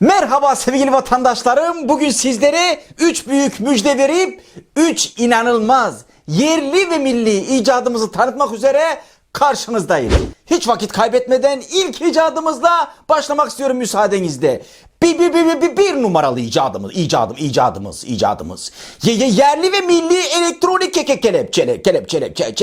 Merhaba sevgili vatandaşlarım. Bugün sizlere 3 büyük müjde verip 3 inanılmaz yerli ve milli icadımızı tanıtmak üzere karşınızdayım. Hiç vakit kaybetmeden ilk icadımızla başlamak istiyorum müsaadenizle. Bir, bir, bir, bir, bir numaralı icadımız, icadım, icadımız, icadımız. Ye, ye- yerli ve milli elektronik keke kelepçele, kelepçele, ke,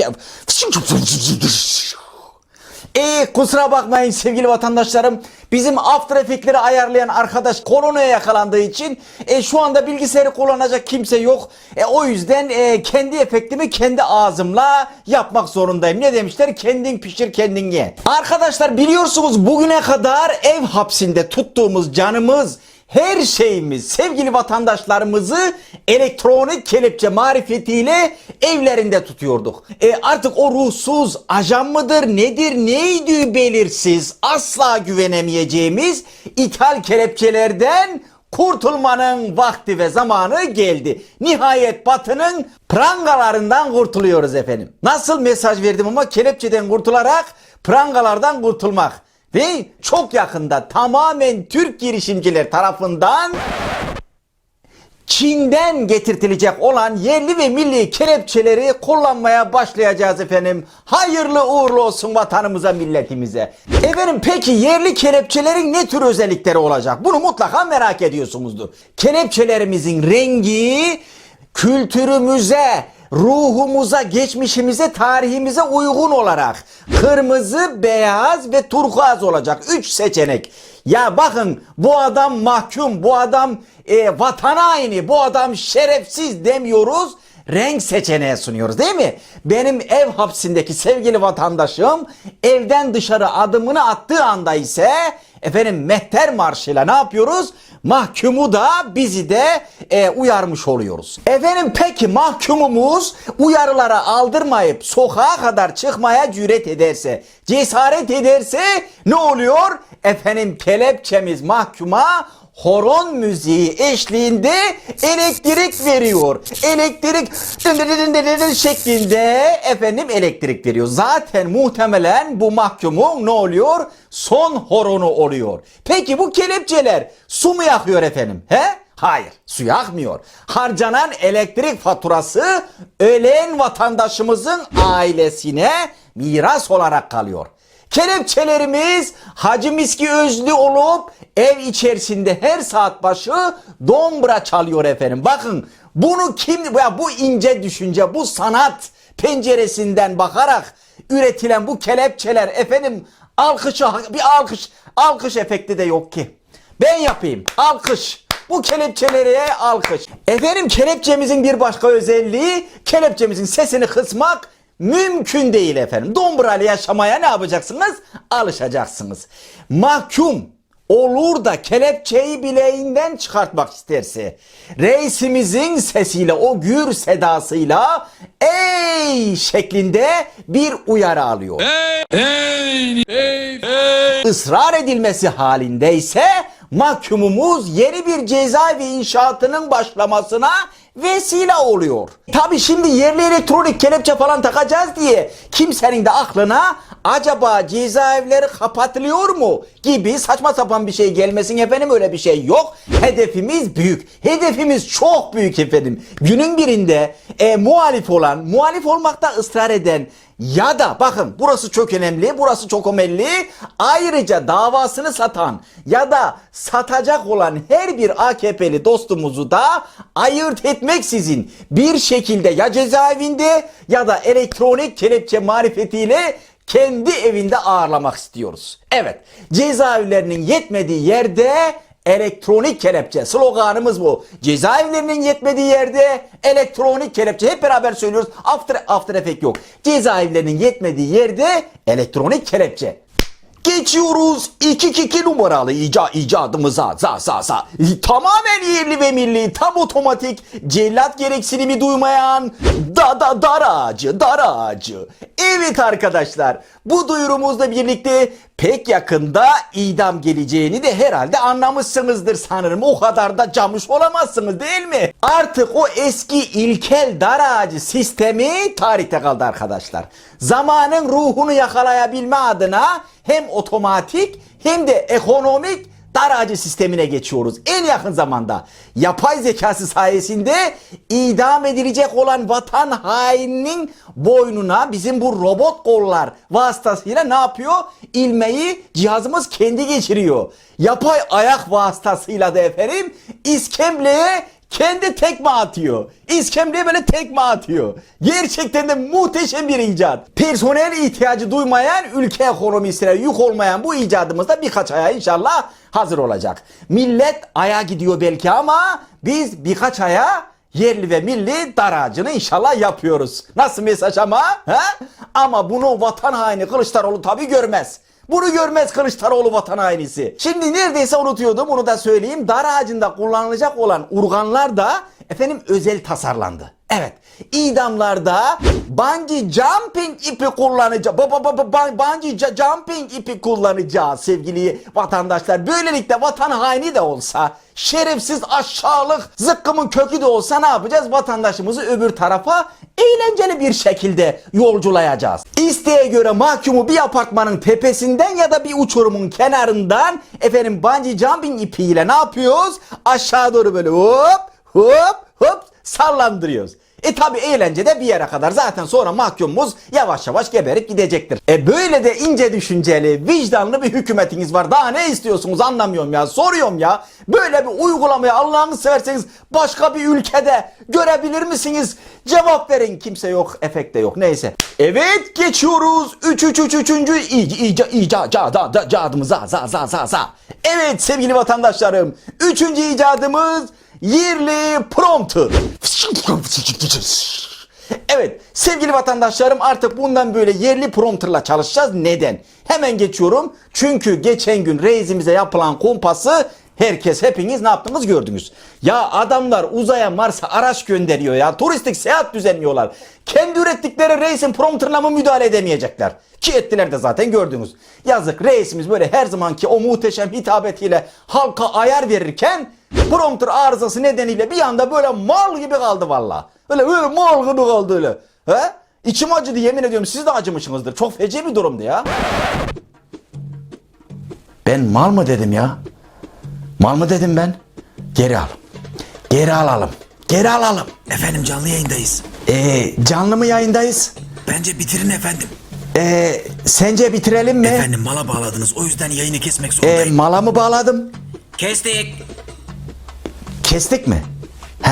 ee, kusura bakmayın sevgili vatandaşlarım. Bizim After Effects'leri ayarlayan arkadaş koronaya yakalandığı için e, şu anda bilgisayarı kullanacak kimse yok. E, o yüzden e, kendi efektimi kendi ağzımla yapmak zorundayım. Ne demişler? Kendin pişir kendin ye. Arkadaşlar biliyorsunuz bugüne kadar ev hapsinde tuttuğumuz canımız her şeyimiz sevgili vatandaşlarımızı elektronik kelepçe marifetiyle evlerinde tutuyorduk. E artık o ruhsuz ajan mıdır nedir neydi belirsiz asla güvenemeyeceğimiz ithal kelepçelerden kurtulmanın vakti ve zamanı geldi. Nihayet batının prangalarından kurtuluyoruz efendim. Nasıl mesaj verdim ama kelepçeden kurtularak prangalardan kurtulmak. Ve çok yakında tamamen Türk girişimciler tarafından Çin'den getirtilecek olan yerli ve milli kelepçeleri kullanmaya başlayacağız efendim. Hayırlı uğurlu olsun vatanımıza, milletimize. Efendim peki yerli kelepçelerin ne tür özellikleri olacak? Bunu mutlaka merak ediyorsunuzdur. Kelepçelerimizin rengi kültürümüze, ruhumuza, geçmişimize, tarihimize uygun olarak kırmızı, beyaz ve turkuaz olacak. Üç seçenek. Ya bakın bu adam mahkum, bu adam e, vatan haini, bu adam şerefsiz demiyoruz. Renk seçeneği sunuyoruz değil mi? Benim ev hapsindeki sevgili vatandaşım evden dışarı adımını attığı anda ise efendim mehter marşıyla ne yapıyoruz? Mahkumu da bizi de e, uyarmış oluyoruz. Efendim peki mahkumumuz uyarılara aldırmayıp sokağa kadar çıkmaya cüret ederse, cesaret ederse ne oluyor? Efendim kelepçemiz mahkuma horon müziği eşliğinde elektrik veriyor. Elektrik şeklinde efendim elektrik veriyor. Zaten muhtemelen bu mahkumun ne oluyor? Son horonu oluyor. Peki bu kelepçeler su mu yakıyor efendim? He? Hayır, su yakmıyor. Harcanan elektrik faturası ölen vatandaşımızın ailesine miras olarak kalıyor. Kelepçelerimiz Hacı Miski özlü olup ev içerisinde her saat başı dombra çalıyor efendim. Bakın bunu kim ya bu ince düşünce bu sanat penceresinden bakarak üretilen bu kelepçeler efendim alkışı bir alkış alkış efekti de yok ki. Ben yapayım. Alkış. Bu kelepçelere alkış. Efendim kelepçemizin bir başka özelliği kelepçemizin sesini kısmak mümkün değil efendim. Dombrayla yaşamaya ne yapacaksınız? Alışacaksınız. Mahkum olur da kelepçeyi bileğinden çıkartmak isterse reisimizin sesiyle o gür sedasıyla ey şeklinde bir uyarı alıyor. Israr edilmesi halindeyse mahkumumuz yeni bir cezaevi inşaatının başlamasına vesile oluyor. Tabi şimdi yerli elektronik kelepçe falan takacağız diye kimsenin de aklına acaba cezaevleri kapatılıyor mu gibi saçma sapan bir şey gelmesin efendim öyle bir şey yok. Hedefimiz büyük. Hedefimiz çok büyük efendim. Günün birinde e, muhalif olan, muhalif olmakta ısrar eden ya da bakın burası çok önemli, burası çok önemli. Ayrıca davasını satan ya da satacak olan her bir AKP'li dostumuzu da ayırt etmeksizin bir şekilde ya cezaevinde ya da elektronik kelepçe marifetiyle kendi evinde ağırlamak istiyoruz. Evet, cezaevlerinin yetmediği yerde elektronik kelepçe sloganımız bu. Cezaevlerinin yetmediği yerde elektronik kelepçe hep beraber söylüyoruz. After, after effect yok. Cezaevlerinin yetmediği yerde elektronik kelepçe. Geçiyoruz 2-2 numaralı ica icadımıza za za za. Tamamen yerli ve milli tam otomatik cellat gereksinimi duymayan da da dar ağacı dar ağacı. Evet arkadaşlar bu duyurumuzla birlikte pek yakında idam geleceğini de herhalde anlamışsınızdır sanırım. O kadar da camış olamazsınız değil mi? Artık o eski ilkel dar ağacı sistemi tarihte kaldı arkadaşlar. Zamanın ruhunu yakalayabilme adına hem otomatik hem de ekonomik dar ağacı sistemine geçiyoruz. En yakın zamanda yapay zekası sayesinde idam edilecek olan vatan haininin boynuna bizim bu robot kollar vasıtasıyla ne yapıyor? İlmeği cihazımız kendi geçiriyor. Yapay ayak vasıtasıyla da efendim iskemleye kendi tekme atıyor. İskemleye böyle tekme atıyor. Gerçekten de muhteşem bir icat. Personel ihtiyacı duymayan ülke ekonomisine yük olmayan bu icadımız da birkaç aya inşallah hazır olacak. Millet aya gidiyor belki ama biz birkaç aya yerli ve milli dar ağacını inşallah yapıyoruz. Nasıl mesaj ama? Ha? Ama bunu vatan haini Kılıçdaroğlu tabii görmez. Bunu görmez Kılıçdaroğlu vatan hainisi. Şimdi neredeyse unutuyordum onu da söyleyeyim. Dar ağacında kullanılacak olan urganlar da efendim özel tasarlandı. Evet. idamlarda bungee jumping ipi kullanacağız. Ba, ba, ba, ba, bungee jumping ipi kullanacağız sevgili vatandaşlar. Böylelikle vatan haini de olsa, şerefsiz aşağılık zıkkımın kökü de olsa ne yapacağız? Vatandaşımızı öbür tarafa eğlenceli bir şekilde yolculayacağız. İsteğe göre mahkumu bir apartmanın tepesinden ya da bir uçurumun kenarından efendim bungee jumping ipiyle ne yapıyoruz? Aşağı doğru böyle hop hop hop sallandırıyoruz. E tabi eğlence de bir yere kadar zaten sonra mahkumumuz yavaş yavaş geberip gidecektir. E böyle de ince düşünceli, vicdanlı bir hükümetiniz var. Daha ne istiyorsunuz anlamıyorum ya. Soruyorum ya. Böyle bir uygulamayı Allah'ını severseniz başka bir ülkede görebilir misiniz? Cevap verin. Kimse yok, efekt de yok. Neyse. Evet geçiyoruz. 3 3 3 3. ica ica ca da cadımıza za za za za. Evet sevgili vatandaşlarım. Üçüncü icadımız Yerli prompter. Evet sevgili vatandaşlarım artık bundan böyle yerli prompterla çalışacağız. Neden? Hemen geçiyorum. Çünkü geçen gün reisimize yapılan kumpası herkes hepiniz ne yaptınız gördünüz. Ya adamlar uzaya Mars'a araç gönderiyor ya. Turistik seyahat düzenliyorlar. Kendi ürettikleri reisin prompterla mı müdahale edemeyecekler? Ki ettiler de zaten gördünüz. Yazık reisimiz böyle her zamanki o muhteşem hitabetiyle halka ayar verirken prompter arızası nedeniyle bir anda böyle mal gibi kaldı valla. Öyle böyle mal gibi kaldı öyle. He? İçim acıdı yemin ediyorum siz de acımışsınızdır. Çok feci bir durumdu ya. Ben mal mı dedim ya? Mal mı dedim ben? Geri al. Geri alalım. Geri alalım. Efendim canlı yayındayız. Ee, canlı mı yayındayız? Bence bitirin efendim. Ee, sence bitirelim mi? Efendim mala bağladınız. O yüzden yayını kesmek Ee, zorundayım. mala mı bağladım? Kestik. Kestik mi? He.